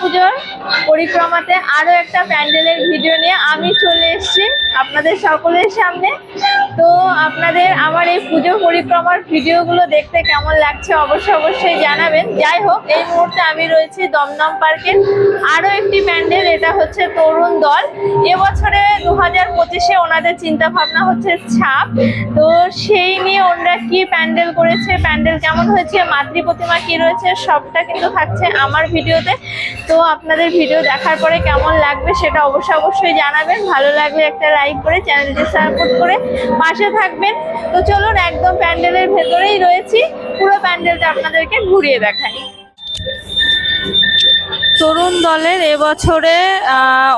পুজোর পরিক্রমাতে আরও একটা প্যান্ডেলের ভিডিও নিয়ে আমি চলে এসেছি আপনাদের সকলের সামনে। তো আপনাদের আমার এই পুজো পরিক্রমার ভিডিওগুলো দেখতে কেমন লাগছে অবশ্যই অবশ্যই জানাবেন। যাই হোক, এই মুহূর্তে আমি রয়েছি দমদম পার্কের আরও একটি প্যান্ডেল, এটা হচ্ছে তরুণ দল। এবছরে হাজার পঁচিশে ওনাদের চিন্তা ভাবনা হচ্ছে ছাপ। তো সেই নিয়ে ওনারা কি প্যান্ডেল করেছে, প্যান্ডেল কেমন হয়েছে, মাতৃ প্রতিমা কি রয়েছে, সবটা কিন্তু থাকছে আমার ভিডিওতে। তো আপনাদের ভিডিও দেখার পরে কেমন লাগবে সেটা অবশ্যই অবশ্যই জানাবেন। ভালো লাগলে একটা লাইক করে চ্যানেলটি সাপোর্ট করে পাশে থাকবেন। তো চলুন একদম প্যান্ডেলের ভেতরেই রয়েছি। পুরো প্যান্ডেলটা আপনাদেরকে ঘুরিয়ে দেখাই। তরুণ দলের এবছরে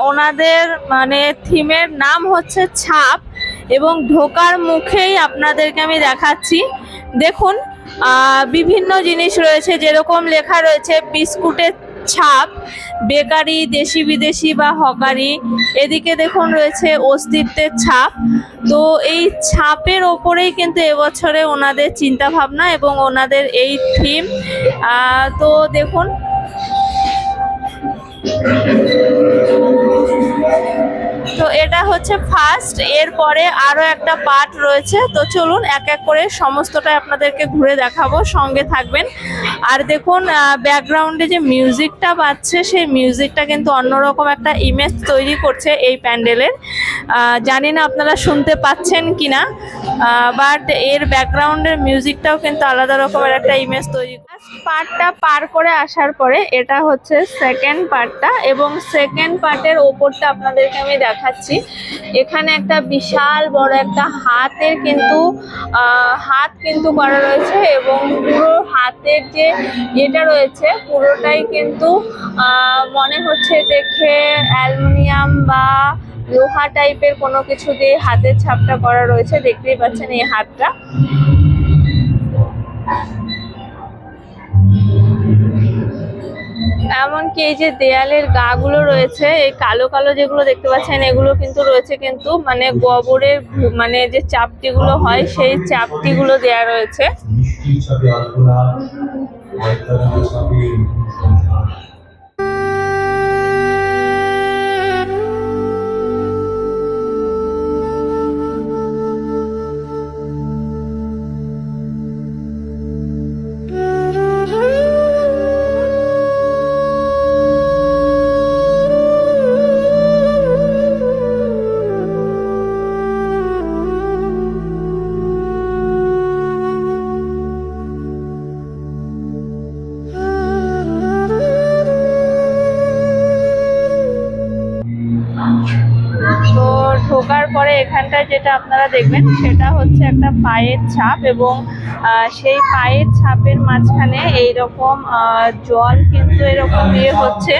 ওনাদের মানে থিমের নাম হচ্ছে ছাপ এবং ঢোকার মুখেই আপনাদেরকে আমি দেখাচ্ছি। দেখুন বিভিন্ন জিনিস রয়েছে, যেরকম লেখা রয়েছে, বিস্কুটের ছাপ, বেকারি, দেশি বিদেশি বা হকারি। এদিকে দেখুন রয়েছে অস্তিত্বের ছাপ। তো এই ছাপের ওপরেই কিন্তু এবছরে ওনাদের চিন্তাভাবনা এবং ওনাদের এই থিম। তো দেখুন তো এটা হচ্ছে ফার্স্ট এরপরে আরও একটা পার্ট রয়েছে। তো চলুন এক এক করে সমস্তটা আপনাদেরকে ঘুরে দেখাবো, সঙ্গে থাকবেন। আর দেখুন ব্যাকগ্রাউন্ডে যে মিউজিকটা বাজছে, সেই মিউজিকটা কিন্তু অন্যরকম একটা ইমেজ তৈরি করছে এই প্যান্ডেলের। জানি না আপনারা শুনতে পাচ্ছেন কিনা বাট এর ব্যাকগ্রাউন্ডের মিউজিকটাও কিন্তু আলাদা রকমের একটা ইমেজ তৈরি পার্টটা পার করে আসার পরে এটা হচ্ছে সেকেন্ড পার্টটা এবং সেকেন্ড পার্টের ওপরটা আপনাদেরকে আমি দেখাচ্ছি। এখানে একটা বিশাল বড় একটা হাতের কিন্তু হাত কিন্তু করা রয়েছে এবং পুরো হাতের যে এটা রয়েছে, পুরোটাই কিন্তু মনে হচ্ছে দেখে অ্যালুমিনিয়াম বা লোহা টাইপের কোনো কিছু দিয়ে হাতের ছাপটা করা রয়েছে, দেখতেই পাচ্ছেন এই হাতটা। এমনকি এই যে দেয়ালের গাগুলো রয়েছে, এই কালো কালো যেগুলো দেখতে পাচ্ছেন, এগুলো কিন্তু রয়েছে কিন্তু মানে গোবরের মানে যে চাপটিগুলো হয়, সেই চাপটিগুলো দেয়া রয়েছে। এখানটায় যেটা আপনারা দেখবেন, সেটা হচ্ছে একটা পায়ের ছাপ এবং সেই পায়ের ছাপের মাঝখানে এই রকম জল কিন্তু এরকম ইয়ে হচ্ছে।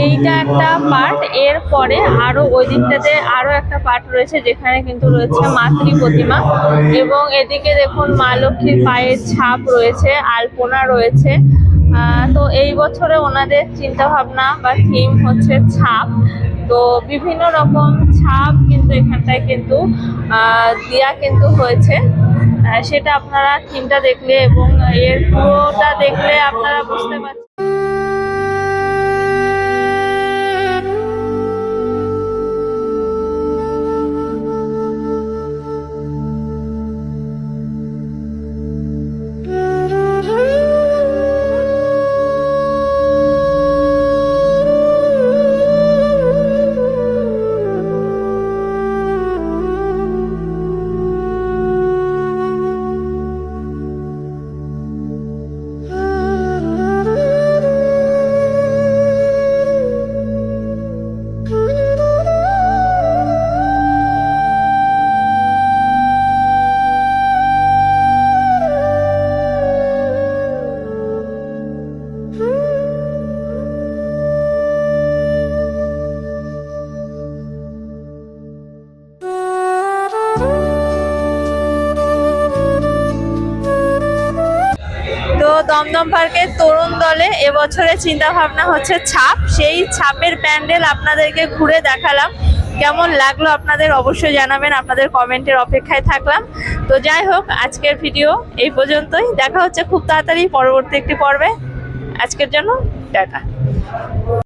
এইটা একটা পার্ট এর পরে আরও ওই দিকটাতে আরও একটা পার্ট রয়েছে যেখানে কিন্তু রয়েছে মাতৃ প্রতিমা। এবং এদিকে দেখুন মা লক্ষ্মীর পায়ের ছাপ রয়েছে, আলপনা রয়েছে। তো এই বছরে ওনাদের চিন্তা ভাবনা বা থিম হচ্ছে ছাপ। তো বিভিন্ন রকম ছাপ কিন্তু এখানটায় কিন্তু দেয়া কিন্তু হয়েছে। সেটা আপনারা থিমটা দেখলে এবং এর পুরোটা দেখলে আপনারা বুঝতে পারছেন। দমদম পার্কের তরুণ দলে এবছরের চিন্তা ভাবনা হচ্ছে ছাপ। সেই ছাপের প্যান্ডেল আপনাদেরকে ঘুরে দেখালাম। কেমন লাগল আপনাদের অবশ্যই জানাবেন, আপনাদের কমেন্টের অপেক্ষায় থাকলাম। তো যাই হোক, আজকের ভিডিও এই পর্যন্তই। দেখা হচ্ছে খুব তাড়াতাড়ি পরবর্তী একটি পর্বে। আজকের জন্য টাটা।